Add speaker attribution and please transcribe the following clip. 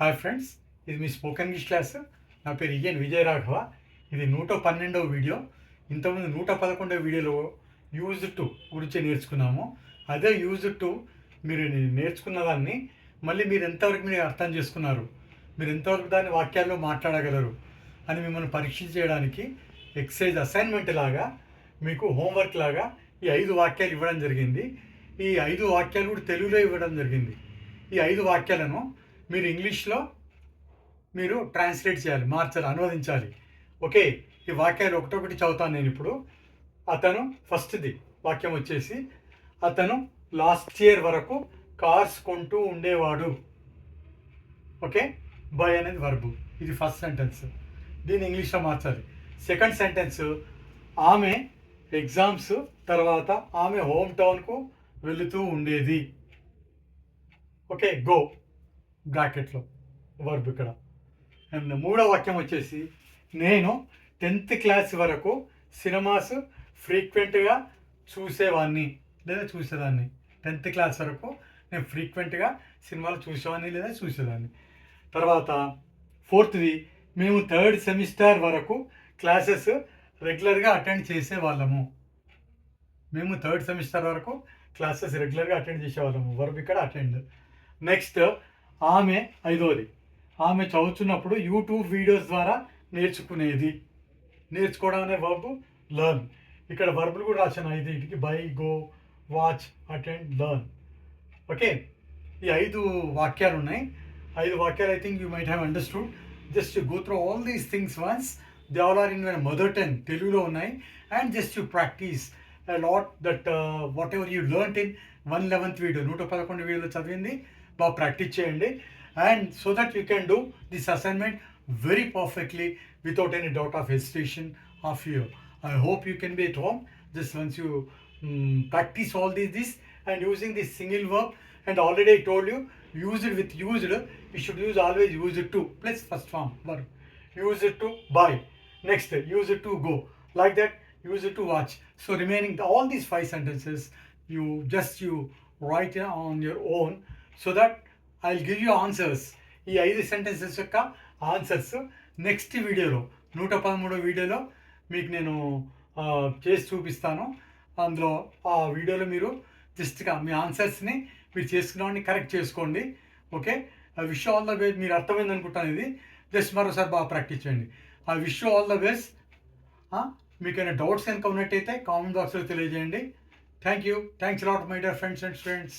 Speaker 1: Hi friends ఇది మీ spoken English class నా పేరు ఇఎన్ విజయ రాఘవ ఇది నూట పన్నెండవ వీడియో ఇంతకుముందు నూట పదకొండవ వీడియోలో యూజ్ టు గురించి నేర్చుకున్నాము. అదే యూజ్ టు మీరు నేర్చుకున్న దాన్ని మళ్ళీ మీరు ఎంతవరకు మీరు అర్థం చేసుకున్నారు మీరు ఎంతవరకు దాన్ని వాక్యాల్లో మాట్లాడగలరు అని మిమ్మల్ని పరీక్ష చేయడానికి ఎక్సైజ్ అసైన్మెంట్ లాగా మీకు హోంవర్క్ లాగా ఈ ఐదు వాక్యాలు ఇవ్వడం జరిగింది. ఈ ఐదు వాక్యాలు కూడా తెలుగులో ఇవ్వడం జరిగింది. ఈ ఐదు వాక్యాలను మీరు ఇంగ్లీష్లో మీరు ట్రాన్స్లేట్ చేయాలి మార్చాలి అనువదించాలి. ఓకే ఈ వాక్యాలు ఒకటొకటి చదువుతాను నేను ఇప్పుడు. అతను ఫస్ట్ది వాక్యం వచ్చేసి అతను లాస్ట్ ఇయర్ వరకు కార్స్ కొంటూ ఉండేవాడు. ఓకే బై అనేది వర్బు. ఇది ఫస్ట్ సెంటెన్స్. దీన్ని ఇంగ్లీష్లో మార్చాలి. సెకండ్ సెంటెన్స్ ఆమె ఎగ్జామ్స్ తర్వాత ఆమె హోమ్ టౌన్కు వెళుతూ ఉండేది. Okay go. బ్రాకెట్లో వర్బ్ ఇక్కడ. అండ్ మూడో వాక్యం వచ్చేసి నేను టెన్త్ క్లాస్ వరకు సినిమాస్ ఫ్రీక్వెంట్గా చూసేవాడిని లేదా చూసేదాన్ని. టెన్త్ క్లాస్ వరకు నేను ఫ్రీక్వెంట్గా సినిమాలు చూసేవాడిని లేదా చూసేదాన్ని. తర్వాత ఫోర్త్ది మేము థర్డ్ సెమిస్టర్ వరకు క్లాసెస్ రెగ్యులర్గా అటెండ్ చేసేవాళ్ళము. మేము థర్డ్ సెమిస్టర్ వరకు క్లాసెస్ రెగ్యులర్గా అటెండ్ చేసేవాళ్ళము. వరకు ఇక్కడ అటెండ్. నెక్స్ట్ ఆమె ఐదోది. ఆమె చదువుతున్నప్పుడు యూట్యూబ్ వీడియోస్ ద్వారా నేర్చుకునేది. నేర్చుకోవడం అనే వర్బ్ లర్న్. ఇక్కడ వర్బులు కూడా రాశాను. ఐదింటికి buy go watch attend learn. Okay? ఈ ఐదు వాక్యాలు ఉన్నాయి. ఐదు వాక్యాలు I think you might have understood. Just go through all these things once. They all are in mother tongue. తెలుగులో ఉన్నాయి. And just you practice lot that whatever you learn in one eleventh video. నూట పదకొండు వీడియోలో చదివింది. బాగా practice చేయండి and so that you can do this assignment very perfectly without any doubt of hesitation or fear. I hope you can be at home just once you mm, practice all these this and using this single verb and already I told you use it with used you should use always use it to plus first form verb use it to buy next use it to go like that use it to watch so remaining all these five sentences you just you write it on your own so that I give you answers ఈ ఐదు sentences యొక్క answers next వీడియోలో నూట పదమూడో వీడియోలో మీకు నేను చేసి చూపిస్తాను. అందులో ఆ వీడియోలో మీరు జస్ట్గా మీ ఆన్సర్స్ని మీరు చేసుకున్నామని కరెక్ట్ చేసుకోండి. ఓకే ఆ విష్ ఆల్ ద బెస్ట్ మీరు అర్థమైంది అనుకుంటాను ఇది. జస్ట్ మరోసారి బాగా ప్రాక్టీస్ చేయండి. ఆ విష్ ఆల్ ద బెస్ట్ మీకు ఏమైనా డౌట్స్ కనుక ఉన్నట్టయితే కామెంట్ బాక్స్లో తెలియజేయండి. Thank you thanks lot my dear friends and students